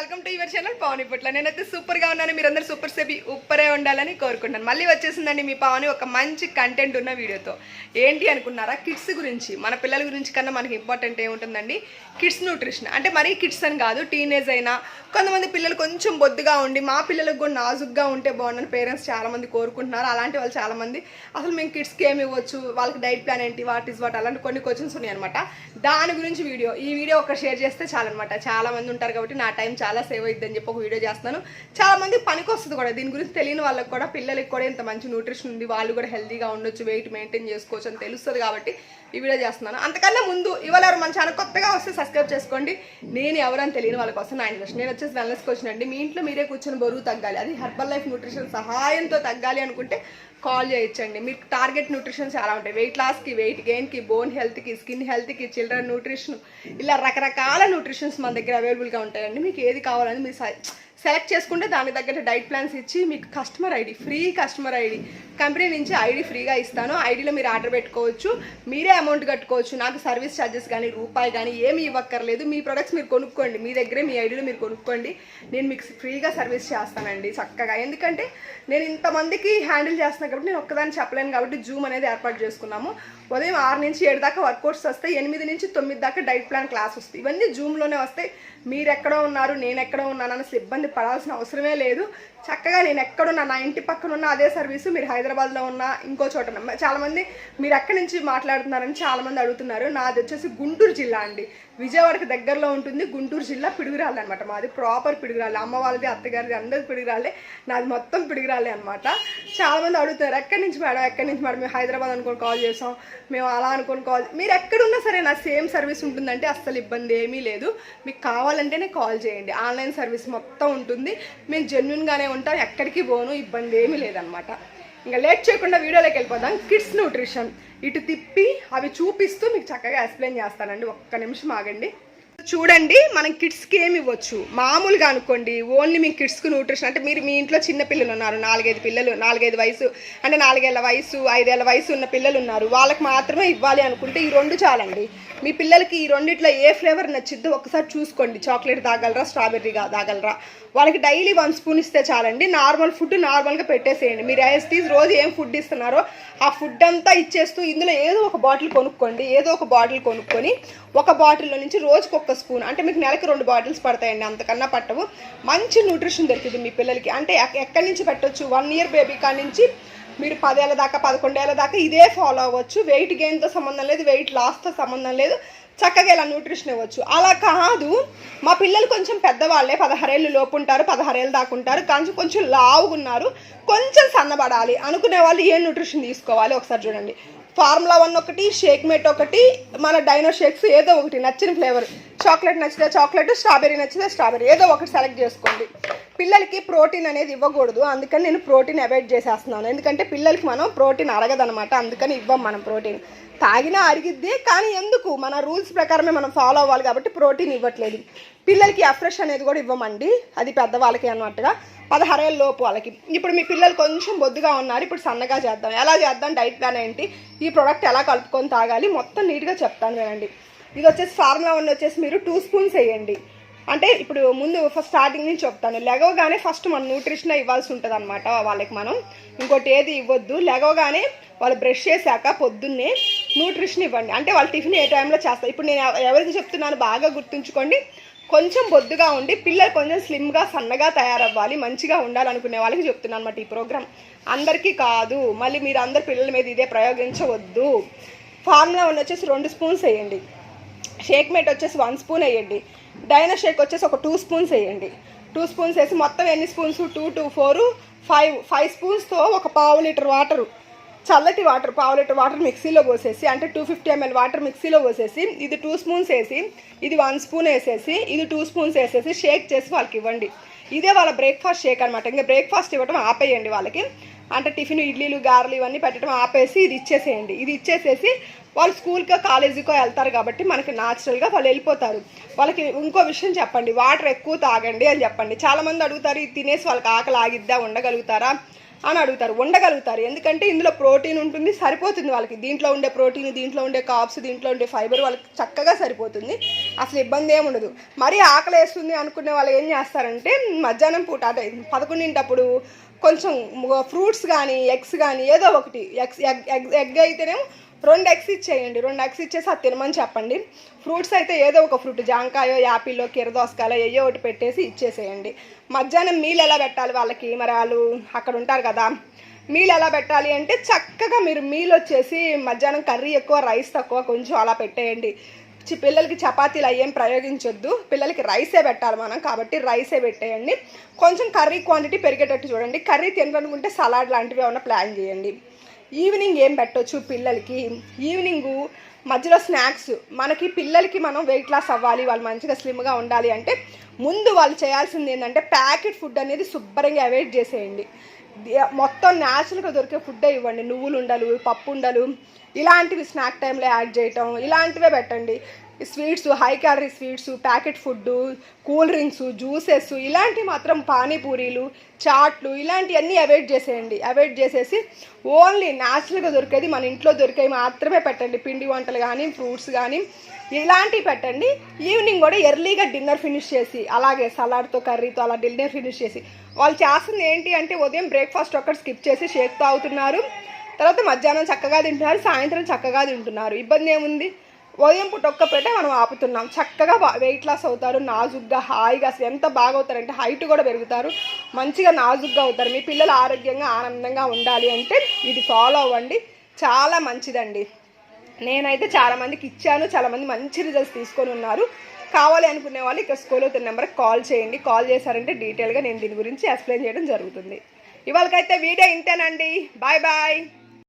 Welcome to your channel Pavan ఇప్పట్లో నేనైతే సూపర్గా ఉన్నాను. మీరందరూ సూపర్ సెబి ఉప్పరే ఉండాలని కోరుకుంటాను మళ్ళీ వచ్చేసిందండి మీ పవన్ ఒక మంచి కంటెంట్ ఉన్న వీడియోతో. ఏంటి అనుకున్నారా? కిడ్స్ గురించి మన పిల్లల గురించి కన్నా మనకి ఇంపార్టెంట్ ఏముంటుందండి? కిడ్స్ న్యూట్రిషన్ అంటే మరీ కిడ్స్ అని కాదు టీనేజ్ అయినా కొంతమంది పిల్లలు కొంచెం బొద్దుగా ఉండి మా పిల్లలకు కూడా నాజుగ్గా ఉంటే బాగుండని పేరెంట్స్ చాలామంది కోరుకుంటున్నారు. అలాంటి వాళ్ళు చాలా మంది అసలు మేము కిడ్స్కి ఏమి ఇవ్వచ్చు? వాళ్ళకి డైట్ ప్లాన్ ఏంటి? వాట్ ఇస్ వాట్ అలాంటి కొన్ని క్వశ్చన్స్ ఉన్నాయి అనమాట దాని గురించి వీడియో ఈ వీడియో ఒక షేర్ చేస్తే చాలన్నమాట. చాలా మంది ఉంటారు కాబట్టి నా టైం చాలా. చాలా సేవ్ అవుతుందని చెప్పి ఒక వీడియో చేస్తున్నాను. చాలా మంది పనికి వస్తుంది కూడా. దీని గురించి తెలియని వాళ్ళకి కూడా పిల్లలకి కూడా ఇంత మంచి న్యూట్రిషన్ ఉంది. వాళ్ళు కూడా హెల్తీగా ఉండొచ్చు వెయిట్ మెయింటైన్ చేసుకోవచ్చు అని తెలుస్తుంది కాబట్టి ఈ వీడియో చేస్తున్నాను. అంతకన్నా ముందు ఇవాళ మన ఛానల్ కొత్తగా వస్తే సబ్స్క్రైబ్ చేసుకోండి. నేను ఎవరని తెలియని వాళ్ళ కోసం నా ఇన్వెస్ట్ నేను వచ్చేసి వెల్నెస్ కోచ్ అండి. మీ ఇంట్లో మీరే కూర్చొని బరువు తగ్గాలి. అది హెర్బల్ లైఫ్ న్యూట్రిషన్ సహాయంతో తగ్గాలి అనుకుంటే కాల్ చేయొచ్చండి మీకు టార్గెట్ న్యూట్రిషన్ చాలా ఉంటాయి. వెయిట్ లాస్కి వెయిట్ గెయిన్కి బోన్ హెల్త్కి స్కిన్ హెల్త్కి చిల్డ్రన్ న్యూట్రిషన్ ఇలా రకరకాల న్యూట్రిషన్స్ మన దగ్గర అవైలబుల్గా ఉంటాయండి. మీకు ఏది కావాలని మీరు సెలెక్ట్ చేసుకుంటే దాని తగ్గట్టు డైట్ ప్లాన్స్ ఇచ్చి మీకు customer ID free customer ID. Company నుంచి ఐడి ఫ్రీగా ఇస్తాను. ఐడిలో మీరు ఆర్డర్ పెట్టుకోవచ్చు. మీరే అమౌంట్ కట్టుకోవచ్చు. నాకు సర్వీస్ ఛార్జెస్ కానీ రూపాయి కానీ ఏమి ఇవ్వక్కర్లేదు. మీ ప్రొడక్ట్స్ మీరు కొనుక్కోండి. మీ దగ్గరే మీ ఐడిలో మీరు కొనుక్కోండి. నేను మీకు ఫ్రీగా సర్వీస్ చేస్తానండి చక్కగా. ఎందుకంటే నేను ఇంతమందికి హ్యాండిల్ చేస్తున్నాను కాబట్టి నేను ఒక్కదాన్ని చెప్పలేను కాబట్టి జూమ్ అనేది ఏర్పాటు చేసుకున్నాము. ఉదయం ఆరు నుంచి ఏడు దాకా వర్కౌట్స్ వస్తాయి. ఎనిమిది నుంచి తొమ్మిది దాకా డైట్ ప్లాన్ క్లాస్ వస్తాయి. ఇవన్నీ జూమ్లోనే వస్తాయి. మీరు ఎక్కడో ఉన్నారు నేను ఎక్కడో ఉన్నాను అన్న ఇబ్బంది పడాల్సిన అవసరమే లేదు. చక్కగా నేను ఎక్కడున్నా నా ఇంటి పక్కన ఉన్న అదే సర్వీసు మీరు హైదరాబాద్లో ఉన్న ఇంకో చోట చాలామంది మీరు ఎక్కడి నుంచి మాట్లాడుతున్నారని చాలామంది అడుగుతున్నారు. నాది వచ్చేసి గుంటూరు జిల్లా అండి. విజయవాడకి దగ్గరలో ఉంటుంది. గుంటూరు జిల్లా పిడుగురాళ్ళు అనమాట మాది ప్రాపర్ పిడుగురాళ్ళు. అమ్మ వాళ్ళది అత్తగారిది అందరిది పిడుగురాళ్ళే. నాది మొత్తం పిడుగురాళ్ళే అనమాట చాలామంది అడుగుతారు ఎక్కడి నుంచి మేడం? ఎక్కడి నుంచి మేడం? మేము హైదరాబాద్ అనుకొని కాల్ చేసాం. మేము అలా అనుకొని కాల్ మీరు ఎక్కడున్నా సరే నా సేమ్ సర్వీస్ ఉంటుందంటే అస్సలు ఇబ్బంది ఏమీ లేదు. మీకు కావాలంటేనే కాల్ చేయండి. ఆన్లైన్ సర్వీస్ మొత్తం ఉంటుంది. మేము జెన్యున్గానే ఉంటాం ఎక్కడికి పోను ఇబ్బంది ఏమీ లేదనమాట. ఇంకా లేట్ చేయకుండా వీడియోలోకి వెళ్ళిపోదాం. కిడ్స్ న్యూట్రిషన్ ఇటు తిప్పి అవి చూపిస్తూ మీకు చక్కగా ఎక్స్ప్లెయిన్ చేస్తానండి. ఒక్క నిమిషం ఆగండి. చూడండి మనం కిడ్స్కి ఏమి ఇవ్వచ్చు? మామూలుగా అనుకోండి ఓన్లీ మీ కిడ్స్కి న్యూట్రిషన్. అంటే మీరు మీ ఇంట్లో చిన్న పిల్లలు ఉన్నారు నాలుగైదు పిల్లలు నాలుగైదు వయసు అంటే నాలుగేళ్ళ వయసు ఐదేళ్ళ వయసు ఉన్న పిల్లలు ఉన్నారు. వాళ్ళకి మాత్రమే ఇవ్వాలి అనుకుంటే ఈ రెండు చాలండి. మీ పిల్లలకి ఈ రెండిట్లో ఏ ఫ్లేవర్ నచ్చిద్దో ఒకసారి చూసుకోండి. చాక్లెట్ తాగలరా స్ట్రాబెర్రీ తాగలరా? వాళ్ళకి డైలీ వన్ స్పూన్ ఇస్తే చాలండి. నార్మల్ ఫుడ్ నార్మల్గా పెట్టేసేయండి. మీరు ఐఎస్టీస్ రోజు ఏం ఫుడ్ ఇస్తున్నారో ఆ ఫుడ్ అంతా ఇచ్చేస్తూ ఇందులో ఏదో ఒక బాటిల్ కొనుక్కోండి. ఏదో ఒక బాటిల్ కొనుక్కొని ఒక బాటిల్లో నుంచి రోజుకొక ఒక స్పూన్. అంటే మీకు నెలకి రెండు బాటిల్స్ పడతాయండి అంతకన్నా పట్టవు. మంచి న్యూట్రిషన్ దొరికింది మీ పిల్లలకి. అంటే ఎక్కడి నుంచి పెట్టవచ్చు వన్ ఇయర్ బేబీ కాడ నుంచి మీరు పదేళ్ళ దాకా పదకొండేళ్ళ దాకా ఇదే ఫాలో అవ్వచ్చు. వెయిట్ గెయిన్తో సంబంధం లేదు వెయిట్ లాస్తో సంబంధం లేదు. చక్కగా ఇలా న్యూట్రిషన్ ఇవ్వచ్చు. అలా కాదు మా పిల్లలు కొంచెం పెద్దవాళ్ళే పదహారేళ్ళు లోపు ఉంటారు పదహారేళ్ళు దాకా ఉంటారు. కానీ కొంచెం లావుగా ఉన్నారు. కొంచెం సన్నబడాలి. అనుకునే వాళ్ళు ఏ న్యూట్రిషన్ తీసుకోవాలి? ఒకసారి చూడండి. ఫార్ములా వన్ ఒకటి షేక్ మేట్ ఒకటి మన డైనో షేక్స్ ఏదో ఒకటి నచ్చిన ఫ్లేవర్. చాక్లెట్ నచ్చితే చాక్లెట్ స్ట్రాబెరీ నచ్చితే స్ట్రాబెరీ ఏదో ఒకటి సెలెక్ట్ చేసుకోండి. పిల్లలకి ప్రోటీన్ అనేది ఇవ్వకూడదు. అందుకని నేను ప్రోటీన్ అవాయిడ్ చేసేస్తున్నాను. ఎందుకంటే పిల్లలకి మనం ప్రోటీన్ అరగదనమాట అందుకని ఇవ్వం మనం ప్రోటీన్. తాగినా అరిగిద్ది కానీ ఎందుకు? మన రూల్స్ ప్రకారమే మనం ఫాలో అవ్వాలి కాబట్టి ప్రోటీన్ ఇవ్వట్లేదు. పిల్లలకి అఫ్రెష్ అనేది కూడా ఇవ్వమండి. అది పెద్దవాళ్ళకి అన్నట్టుగా. పదహారేళ్ళ లోపు వాళ్ళకి. ఇప్పుడు మీ పిల్లలు కొంచెం బొద్దుగా ఉన్నారు. ఇప్పుడు సన్నగా చేద్దాం. ఎలా చేద్దాం? డైట్ ప్లాన్ ఏంటి? ఈ ప్రోడక్ట్ ఎలా కలుపుకొని తాగాలి? మొత్తం నీట్గా చెప్తాను వినండి. ఇది వచ్చేసి ఫార్ములా వన్ వచ్చేసి మీరు టూ స్పూన్స్ వేయండి. అంటే ఇప్పుడు ముందు ఫస్ట్ స్టార్టింగ్ నుంచి చెప్తాను. లెగవగానే ఫస్ట్ మనం న్యూట్రిషన్ ఇవ్వాల్సి ఉంటుంది అనమాట వాళ్ళకి మనం. ఇంకోటి ఏది ఇవ్వద్దు. లెగవగానే వాళ్ళు బ్రష్ చేశాక పొద్దున్నే న్యూట్రిషన్ ఇవ్వండి. అంటే వాళ్ళు టిఫిన్ ఏ టైంలో చేస్తారు. ఇప్పుడు నేను ఎవరికి చెప్తున్నాను బాగా గుర్తుంచుకోండి. కొంచెం బొద్దుగా ఉండి పిల్లలు కొంచెం స్లిమ్గా సన్నగా తయారవ్వాలి. మంచిగా ఉండాలనుకునే వాళ్ళకి చెప్తున్నాను అనమాట ఈ ప్రోగ్రామ్ అందరికీ కాదు. మళ్ళీ మీరు అందరు పిల్లల మీద ఇదే ప్రయోగించవద్దు. ఫార్ములా వన్ వచ్చేసి రెండు స్పూన్స్ వేయండి. షేక్ మేట్ వచ్చేసి వన్ స్పూన్ వేయండి. డైనా షేక్ వచ్చేసి ఒక టూ స్పూన్స్ వేయండి. టూ స్పూన్స్ వేసి మొత్తం ఎన్ని spoons? Two two four five five స్పూన్స్తో ఒక పావు లీటర్ వాటరు. చల్లటి వాటర్ పావు లీటర్ వాటర్ మిక్సీలో పోసేసి అంటే టూ ఫిఫ్టీ ఎంఎల్ వాటర్ మిక్సీలో పోసేసి ఇది టూ స్పూన్స్ వేసి ఇది వన్ స్పూన్ వేసేసి ఇది టూ స్పూన్స్ వేసేసి షేక్ చేసి వాళ్ళకి ఇవ్వండి. ఇదే వాళ్ళ బ్రేక్ఫాస్ట్ షేక్ అనమాట ఇంకా బ్రేక్ఫాస్ట్ ఇవ్వడం ఆపేయండి వాళ్ళకి. అంటే టిఫిన్ ఇడ్లీలు గారెలు ఇవన్నీ పెట్టడం ఆపేసి ఇది ఇచ్చేసేయండి. ఇది ఇచ్చేసేసి వాళ్ళు స్కూల్కో కాలేజీకో వెళ్తారు కాబట్టి మనకి న్యాచురల్గా వాళ్ళు వెళ్ళిపోతారు. వాళ్ళకి ఇంకో విషయం చెప్పండి వాటర్ ఎక్కువ తాగండి అని చెప్పండి. చాలామంది అడుగుతారు ఇది తినేసి వాళ్ళకి ఆకలి ఆగిద్దా ఉండగలుగుతారా అని అడుగుతారు. ఉండగలుగుతారు ఎందుకంటే ఇందులో ప్రోటీన్ ఉంటుంది సరిపోతుంది వాళ్ళకి. దీంట్లో ఉండే ప్రోటీన్ దీంట్లో ఉండే కాప్స్ దీంట్లో ఉండే ఫైబర్ వాళ్ళకి చక్కగా సరిపోతుంది. అసలు ఇబ్బంది ఏముండదు మరీ ఆకలి వేస్తుంది అనుకునే వాళ్ళు ఏం చేస్తారంటే మధ్యాహ్నం పూట అదే పదకొండింటప్పుడు కొంచెం ఫ్రూట్స్ కానీ ఎగ్స్ కానీ ఏదో ఒకటి ఎగ్స్ ఎగ్ ఎగ్ ఎగ్ అయితేనేమో రెండు ఎగ్స్ ఇచ్చేయండి. రెండు ఎగ్స్ ఇచ్చేసి అది తినమని చెప్పండి. ఫ్రూట్స్ అయితే ఏదో ఒక ఫ్రూట్ జాంకాయో యాపిల్లో కిరదోసకాయలో ఏయో ఒకటి పెట్టేసి ఇచ్చేసేయండి. మధ్యాహ్నం మీల్ ఎలా పెట్టాలి వాళ్ళకి? మరి వాళ్ళు అక్కడ ఉంటారు కదా మీల్ ఎలా పెట్టాలి అంటే చక్కగా మీరు మీల్ వచ్చేసి మధ్యాహ్నం కర్రీ ఎక్కువ రైస్ తక్కువ కొంచెం అలా పెట్టేయండి. పిల్లలకి చపాతీలు అయ్యేం ప్రయోగించొద్దు. పిల్లలకి రైసే పెట్టాలి మనం కాబట్టి రైసే పెట్టేయండి. కొంచెం కర్రీ క్వాంటిటీ పెరిగేటట్టు చూడండి. కర్రీ తినాలనుకుంటే సలాడ్ లాంటివి ఏమైనా ప్లాన్ చేయండి. ఈవినింగ్ ఏం పెట్టొచ్చు పిల్లలకి? ఈవినింగ్ మధ్యలో స్నాక్స్. మనకి పిల్లలకి మనం వెయిట్ లాస్ అవ్వాలి వాళ్ళు మంచిగా స్లిమ్గా ఉండాలి అంటే ముందు వాళ్ళు చేయాల్సింది ఏంటంటే ప్యాకెట్ ఫుడ్ అనేది శుభ్రంగా అవాయిడ్ చేసేయండి. మొత్తం న్యాచురల్గా దొరికే ఫుడ్డే ఇవ్వండి. నువ్వులు ఉండలు పప్పు ఉండలు ఇలాంటివి స్నాక్ టైంలో యాడ్ చేయటం ఇలాంటివే పెట్టండి. Sweets high calorie sweets packet food cool drinks juices ఇలాంటివి మాత్రం పానీపూరీలు చాట్లు ఇలాంటివన్నీ అవాయిడ్ చేసేయండి. అవాయిడ్ చేసేసి ఓన్లీ న్యాచురల్గా దొరికేది మన ఇంట్లో దొరికేవి మాత్రమే పెట్టండి. పిండి వంటలు కానీ ఫ్రూట్స్ కానీ ఇలాంటివి పెట్టండి. ఈవినింగ్ కూడా ఎర్లీగా డిన్నర్ ఫినిష్ చేసి అలాగే సలాడ్తో కర్రీతో అలా డిన్నర్ ఫినిష్ చేసి వాళ్ళు చేస్తుంది ఏంటి అంటే ఉదయం బ్రేక్ఫాస్ట్ ఒక్కటి స్కిప్ చేసి షేక్ తాగుతున్నారు. తర్వాత మధ్యాహ్నం చక్కగా తింటున్నారు సాయంత్రం చక్కగా తింటున్నారు. ఇబ్బంది ఏముంది? ఉదయం పూట ఒక్క పెట్టే మనం ఆపుతున్నాం. చక్కగా వెయిట్ లాస్ అవుతారు నాజుగ్గా హాయిగా అసలు ఎంత బాగా అవుతారంటే హైట్ కూడా పెరుగుతారు. మంచిగా నాజుగ్గా అవుతారు. మీ పిల్లలు ఆరోగ్యంగా ఆనందంగా ఉండాలి అంటే ఇది ఫాలో అవ్వండి. చాలా మంచిదండి. నేనైతే చాలామందికి ఇచ్చాను చాలామంది మంచి రిజల్ట్స్ తీసుకొని ఉన్నారు. కావాలి అనుకునే వాళ్ళు ఇక్కడ స్కూల్ అవుతున్న నెంబర్కి కాల్ చేయండి. కాల్ చేశారంటే డీటెయిల్గా నేను దీని గురించి ఎక్స్ప్లెయిన్ చేయడం జరుగుతుంది. ఇవాళకైతే వీడియో ఇంతేనండి. Bye bye